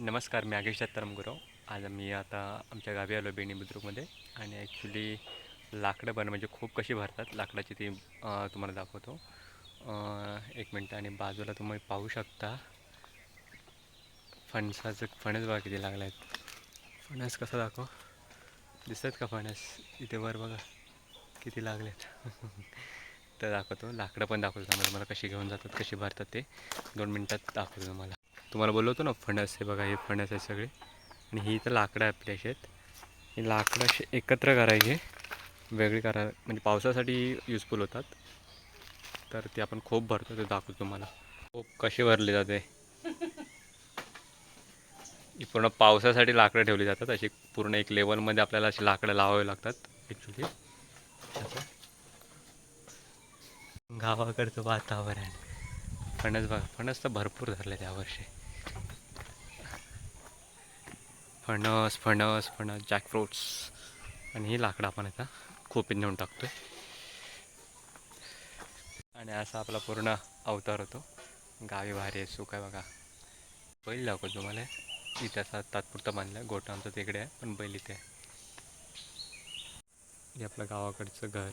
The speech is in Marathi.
नमस्कार मी आगेश दत्ताराम आज मी आता आमच्या गावी आलो बेणी बुद्रुकमध्ये आणि ॲक्च्युली लाकडं बन म्हणजे खूप कशी भरतात लाकडाची ती तुम्हाला दाखवतो. एक मिनटं आणि बाजूला तुम्ही पाहू शकता. फणसाचं फणस बघा किती लागला आहेत फणस कसा दाखव. दिसतात का फणस? इथे वर बघा किती लागलेत. तर दाखवतो. लाकडं पण दाखवतो. तुम्हाला मला कशी घेऊन जातात कशी भरतात ते. दोन मिनटात दाखवतो तुम्हाला. तुम्हाला बोललो होतो ना फणस हे बघा हे फणस आहे सगळे. आणि ही तर लाकडं आहे आपल्या शेत. ही लाकडं असे एकत्र करायचे. वेगळी करा म्हणजे पावसासाठी युजफुल होतात. तर ते आपण खूप भरतो ते दाखवतो तुम्हाला. खूप कशी भरली जाते? ही पूर्ण पावसासाठी लाकडं ठेवली जातात. अशी पूर्ण एक लेवलमध्ये आपल्याला अशी लाकडं लावावी लागतात ॲक्च्युली गावाकडचं वातावरण. फणस बघा फणस तर भरपूर धरले वर्षी फणस फणस फणस जॅकफ्रूट्स आणि ही लाकडं आपण आता खोपीत नेऊन टाकतो आणि असा आपला पूर्ण अवतार होतो. गावी भारी आहे सुख आहे बघा. बैल दाखवतो तुम्हाला. इथे असा तात्पुरता बांधला आहे गोठा आमचं तिकडे आहे पण बैल इथे आहे. हे आपलं गावाकडचं घर.